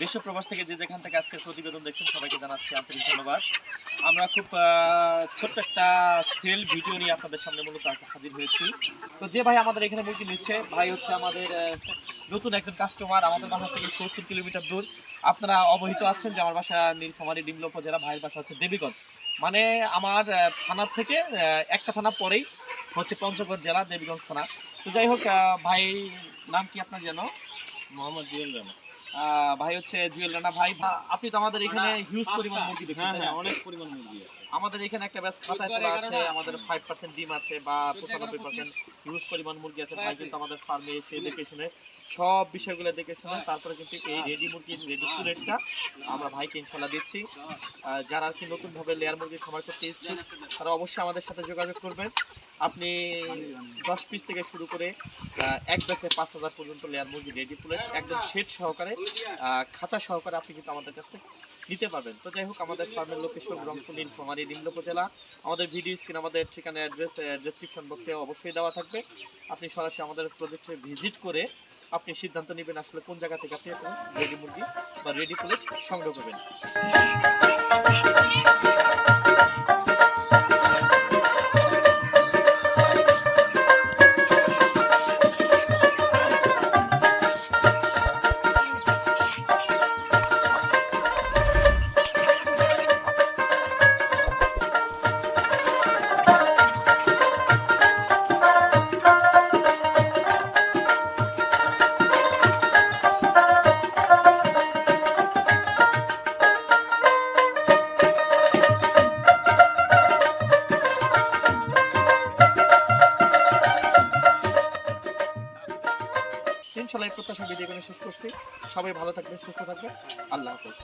বিশ্ব প্রবাস থেকে যে যেখান থেকে আজকের প্রতিবেদন দেখছেন সবাইকে জানাচ্ছি আন্তরিক ধন্যবাদ। আমরা খুব ছোট্ট একটা সেল ভিডিও নিয়ে আপনাদের সামনে মূলত হাজির হয়েছি। তো যে ভাই আমাদের এখানে মুরগি নিচ্ছে ভাই হচ্ছে আমাদের নতুন একজন কাস্টমার আমাদের বাসা থেকে সত্তর কিলোমিটার দূর। আপনারা অবহিত আছেন যে আমার বাসা নীলফামারী ডিমলো উপজেলা ভাইয়ের বাসা হচ্ছে দেবীগঞ্জ। মানে আমার থানার থেকে একটা থানা পরেই হচ্ছে পঞ্চগড় জেলা দেবীগঞ্জ থানা। তো যাই হোক ভাই নাম কি আপনার যেন? মোহাম্মদ জুয়েল আহ, ভাই হচ্ছে জুয়েল রানা। ভাই আপনি তো আমাদের এখানে হিউজ পরিমাণ মুরগি দেখছেন হ্যাঁ হ্যাঁ অনেক পরিমাণ মুরগি আছে। আমাদের এখানে একটা ব্যাস খাঁচায় তোলা আছে আমাদের ফাইভ পার্সেন্ট ডিম আছে বা পঁচানব্বই পার্সেন্ট হিউজ পরিমাণ মুরগি আছে। ভাই কিন্তু আমাদের ফার্মে এসে দেখে শুনে সব বিষয়গুলো দেখে শুনে তারপরে কিন্তু এই রেডি মুরগি রেডি টু রেটটা আমরা ভাইকে ইনশাল্লাহ দিচ্ছি। যারা আর কি নতুন ভাবে লেয়ার মুরগি খামার করতে ইচ্ছুক তারা অবশ্যই আমাদের সাথে যোগাযোগ করবেন। আপনি দশ পিস থেকে শুরু করে এক বেসে পাঁচ হাজার পর্যন্ত লেয়ার মুরগি রেডি প্লেট, একদম শেড সহকারে খাঁচা সহকারে আপনি কিন্তু আমাদের কাছ থেকে নিতে পারবেন। তো যাই হোক, আমাদের ফার্মের লোকেশন রংপুর, নীলফামারী নিম্ন উপজেলা আমাদের ভিডিও স্ক্রিন আমাদের ঠিকানা অ্যাড্রেস ডেসক্রিপশন বক্সে অবশ্যই দেওয়া থাকবে। আপনি সরাসরি আমাদের প্রজেক্টে ভিজিট করে আপনি সিদ্ধান্ত নেবেন আসলে কোন জায়গা থেকে আপনি রেডি মুরগি বা রেডি প্লেট সংগ্রহ করবেন। সকলের প্রত্যাশা বিদায় করে শেষ করছি। সবাই ভালো থাকবেন সুস্থ থাকবেন। আল্লাহ হাফেজ।